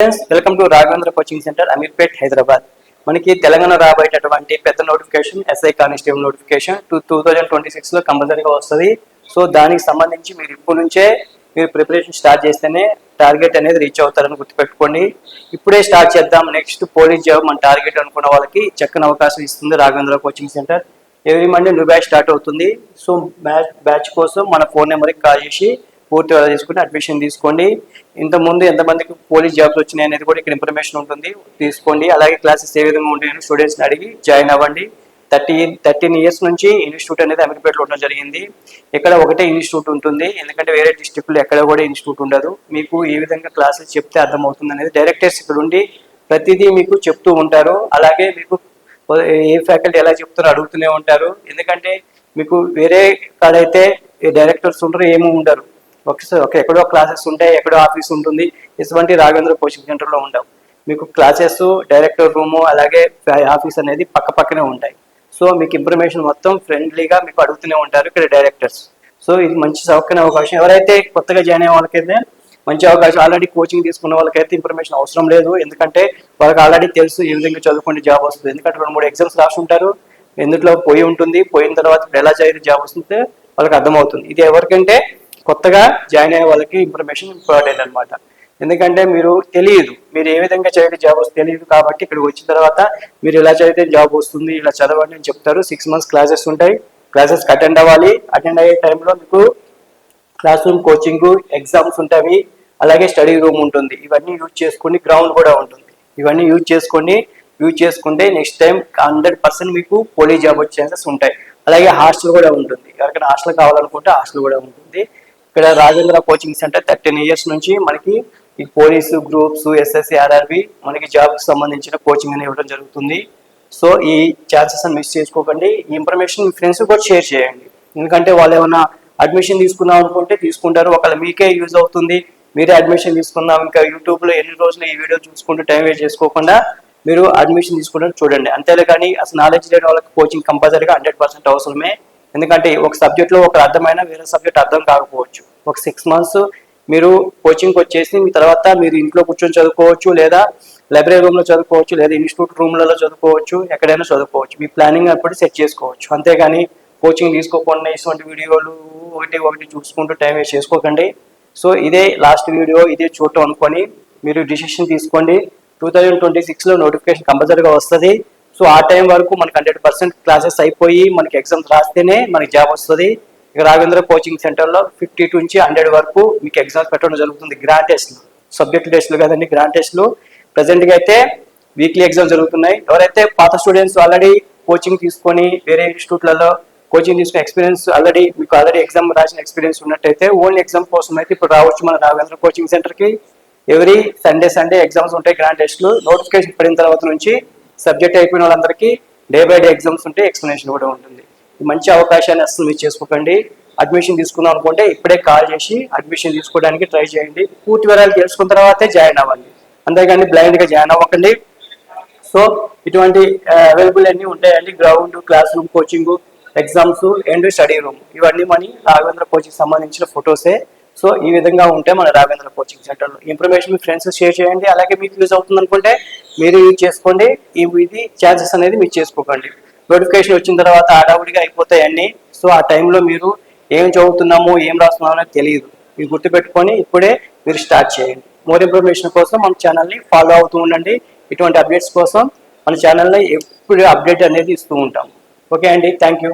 Friends welcome to Raghavendra coaching centre Ameerpet Hyderabad మనకి తెలంగాణ రాబోయేటటువంటి పెద్ద notification SI constable notification two two thousand twenty సిక్స్లో కంపల్సరీగా వస్తుంది. సో దానికి సంబంధించి మీరు ఇప్పటి నుంచే మీరు ప్రిపరేషన్ స్టార్ట్ చేస్తేనే టార్గెట్ అనేది రీచ్ అవుతారని గుర్తుపెట్టుకోండి. ఇప్పుడే స్టార్ట్ చేద్దాం. నెక్స్ట్ పోలీస్ జాబ్ మన టార్గెట్ అనుకున్న వాళ్ళకి చక్కని అవకాశం ఇస్తుంది Raghavendra coaching centre every Monday new batch start అవుతుంది. సో బ్యాచ్ బ్యాచ్ కోసం మన ఫోన్ నెంబర్కి కాల్ చేసి పూర్తి వివరాలు తీసుకుని అడ్మిషన్ తీసుకోండి. ఇంత ముందు ఎంతమందికి పోలీస్ జాబ్స్ వచ్చినాయి అనేది కూడా ఇక్కడ ఇన్ఫర్మేషన్ ఉంటుంది. తీసుకోండి. అలాగే క్లాసెస్ ఏ విధంగా ఉంటాయని స్టూడెంట్స్ని అడిగి జాయిన్ అవ్వండి. థర్టీ థర్టీన్ ఇయర్స్ నుంచి ఇన్స్టిట్యూట్ అనేది అమీర్పేటలో ఉండడం జరిగింది. ఇక్కడ ఒకటే ఇన్స్టిట్యూట్ ఉంటుంది. ఎందుకంటే వేరే డిస్టిక్లో ఎక్కడ కూడా ఇన్స్టిట్యూట్ ఉండదు. మీకు ఏ విధంగా క్లాసెస్ చెప్తే అర్థమవుతుంది అనేది డైరెక్టర్స్ ఇక్కడ ఉండి ప్రతిదీ మీకు చెప్తూ ఉంటారు. అలాగే మీకు ఏ ఫ్యాకల్టీ ఎలా చెప్తారో అడుగుతూనే ఉంటారు. ఎందుకంటే మీకు వేరే కాడైతే డైరెక్టర్స్ ఉండరు ఏమీ ఉండరు. ఒకసారి ఒక ఎక్కడో క్లాసెస్ ఉంటాయి ఎక్కడో ఆఫీస్ ఉంటుంది. ఇటువంటి రాఘవేంద్ర కోచింగ్ సెంటర్లో ఉండవు. మీకు క్లాసెస్ డైరెక్టర్ రూము అలాగే ఆఫీస్ అనేది పక్క పక్కనే ఉంటాయి. సో మీకు ఇన్ఫర్మేషన్ మొత్తం ఫ్రెండ్లీగా మీకు అడుగుతూనే ఉంటారు ఇక్కడ డైరెక్టర్స్ సో ఇది మంచి సౌకర్య అవకాశం. ఎవరైతే కొత్తగా జాయిన్ అయ్యే వాళ్ళకైతే మంచి అవకాశం ఆల్రెడీ కోచింగ్ తీసుకున్న వాళ్ళకైతే ఇన్ఫర్మేషన్ అవసరం లేదు. ఎందుకంటే వాళ్ళకి ఆల్రెడీ తెలుసు ఏ విధంగా చదువుకుంటే జాబ్ వస్తుంది. ఎందుకంటే రెండు మూడు ఎగ్జామ్స్ రాసి ఉంటారు. ఎందులో పోయి ఉంటుంది. పోయిన తర్వాత ఇప్పుడు ఎలా చేయాలి జాబ్ వస్తుంటే వాళ్ళకి అర్థమవుతుంది. ఇది ఎవరికంటే కొత్తగా జాయిన్ అయ్యే వాళ్ళకి ఇన్ఫర్మేషన్ ఇంపార్టెంట్ అనమాట ఎందుకంటే మీరు తెలియదు మీరు ఏ విధంగా చదివితే జాబ్ వస్తుంది తెలియదు కాబట్టి ఇక్కడికి వచ్చిన తర్వాత మీరు ఇలా చదివితే జాబ్ వస్తుంది ఇలా చదవండి అని చెప్తారు. సిక్స్ మంత్స్ క్లాసెస్ ఉంటాయి. క్లాసెస్ అటెండ్ అవ్వాలి. అటెండ్ అయ్యే టైంలో మీకు క్లాస్ రూమ్ కోచింగ్ ఎగ్జామ్స్ ఉంటాయి. అలాగే స్టడీ రూమ్ ఉంటుంది. ఇవన్నీ యూజ్ చేసుకుని గ్రౌండ్ కూడా ఉంటుంది. ఇవన్నీ యూజ్ చేసుకొని యూజ్ చేసుకుంటే నెక్స్ట్ టైం హండ్రెడ్ పర్సెంట్ మీకు పోలీస్ జాబ్ వచ్చే ఛాన్సెస్ ఉంటాయి. అలాగే హాస్టల్ కూడా ఉంటుంది. ఎవరికైనా హాస్టల్ కావాలనుకుంటే హాస్టల్ కూడా ఉంటుంది. ఇక్కడ Rajendra coaching centre thirteen years నుంచి మనకి ఈ పోలీసు గ్రూప్స్ ఎస్ఎస్సి ఆర్ఆర్బి మనకి జాబ్కి సంబంధించిన కోచింగ్ అనేది ఇవ్వడం జరుగుతుంది. సో ఈ ఛాన్సెస్ మిస్ చేసుకోకండి. ఈ ఇన్ఫర్మేషన్ మీ ఫ్రెండ్స్ కూడా షేర్ చేయండి. ఎందుకంటే వాళ్ళు ఏమైనా అడ్మిషన్ తీసుకుందాం అనుకుంటే తీసుకుంటారు. ఒకవేళ మీకే యూజ్ అవుతుంది మీరే అడ్మిషన్ తీసుకుందాం. ఇంకా యూట్యూబ్లో ఎన్ని రోజులు ఈ వీడియో చూసుకుంటూ టైం వేస్ట్ చేసుకోకుండా మీరు అడ్మిషన్ తీసుకుంటారు చూడండి. అంతేలే కానీ అసలు నాలెడ్జ్ లేని వాళ్ళకి కోచింగ్ కంపల్సరీగా హండ్రెడ్ పర్సెంట్ అవసరమే. ఎందుకంటే ఒక సబ్జెక్ట్లో ఒక అర్థమైన వేరే సబ్జెక్ట్ అర్థం కాకపోవచ్చు. ఒక సిక్స్ మంత్స్ మీరు కోచింగ్కి వచ్చేసి మీ తర్వాత మీరు ఇంట్లో కూర్చొని చదువుకోవచ్చు లేదా లైబ్రరీ రూమ్లో చదువుకోవచ్చు లేదా ఇన్స్టిట్యూట్ రూమ్లలో చదువుకోవచ్చు ఎక్కడైనా చదువుకోవచ్చు. మీ ప్లానింగ్ అప్పుడు సెట్ చేసుకోవచ్చు. అంతేగాని కోచింగ్ తీసుకోకుండా ఇటువంటి వీడియోలు ఒకటి ఒకటి చూసుకుంటూ టైం వేస్ట్ చేసుకోకండి. సో ఇదే లాస్ట్ వీడియో ఇదే చూడటం అనుకొని మీరు డిసిషన్ తీసుకోండి. టూ థౌజండ్ ట్వంటీ సిక్స్లో నోటిఫికేషన్ కంపల్సరీగా వస్తుంది. సో ఆ టైం వరకు మనకి హండ్రెడ్ పర్సెంట్ క్లాసెస్ అయిపోయి మనకి ఎగ్జామ్స్ రాస్తేనే మనకి జాబ్ వస్తుంది. ఇక రాఘవేంద్ర కోచింగ్ సెంటర్లో ఫిఫ్టీ నుంచి హండ్రెడ్ వరకు మీకు ఎగ్జామ్స్ పెట్టడం జరుగుతుంది గ్రాండ్ టెస్ట్లు. సబ్జెక్ట్ టెస్ట్లు కదండి గ్రాండ్ టెస్ట్లు. ప్రజెంట్గా అయితే వీక్లీ ఎగ్జామ్స్ జరుగుతున్నాయి. ఎవరైతే పాత స్టూడెంట్స్ ఆల్రెడీ కోచింగ్ తీసుకొని వేరే ఇన్స్టిట్యూట్లలో కోచింగ్ తీసుకున్న ఎక్స్పీరియన్స్ ఆల్రెడీ మీకు ఆల్రెడీ ఎగ్జామ్ రాసిన ఎక్స్పీరియన్స్ ఉన్నట్టయితే ఓన్లీ ఎగ్జామ్ కోసం అయితే ఇప్పుడు రావచ్చు మన రాఘవేంద్ర కోచింగ్ సెంటర్కి. ఎవ్రీ సండే సండే ఎగ్జామ్స్ ఉంటాయి గ్రాండ్ టెస్ట్లు. నోటిఫికేషన్ పడిన తర్వాత నుంచి సబ్జెక్ట్ అయిపోయిన వాళ్ళందరికీ డే బై డే ఎగ్జామ్స్ ఉంటే ఎక్స్ప్లెనేషన్ కూడా ఉంటుంది. మంచి అవకాశాన్ని అసలు మీరు చేసుకోకండి. అడ్మిషన్ తీసుకుందాం అనుకుంటే ఇప్పుడే కాల్ చేసి అడ్మిషన్ తీసుకోవడానికి ట్రై చేయండి. పూర్తి వివరాలు తెలుసుకున్న తర్వాతే జాయిన్ అవ్వండి. అంతేగాని బ్లైండ్గా జాయిన్ అవ్వకండి. సో ఇటువంటి అవైలబుల్ అన్నీ ఉంటాయండి. Ground class room coaching exams and study room ఇవన్నీ మన రాఘవేంద్ర కోచింగ్ సంబంధించిన ఫొటోసే. సో ఈ విధంగా ఉంటే మన రాఘవేంద్ర కోచింగ్ సెంటర్లో ఇన్ఫర్మేషన్ మీ ఫ్రెండ్స్ షేర్ చేయండి. అలాగే మీకు యూజ్ అవుతుంది అనుకుంటే మీరు యూజ్ చేసుకోండి. ఇది ఛాన్సెస్ అనేది మీరు చేసుకోకండి. నోటిఫికేషన్ వచ్చిన తర్వాత హడావుడిగా అయిపోతాయి సో ఆ టైంలో మీరు ఏం చదువుతున్నామో ఏం రాస్తున్నామో అనేది తెలియదు. మీరు గుర్తుపెట్టుకొని ఇప్పుడే మీరు స్టార్ట్ చేయండి. మోర్ ఇన్ఫర్మేషన్ కోసం మన ఛానల్ని ఫాలో అవుతూ ఉండండి. ఇటువంటి అప్డేట్స్ కోసం మన ఛానల్లో ఎప్పుడు అప్డేట్ అనేది ఇస్తూ ఉంటాం. ఓకే అండి. Thank you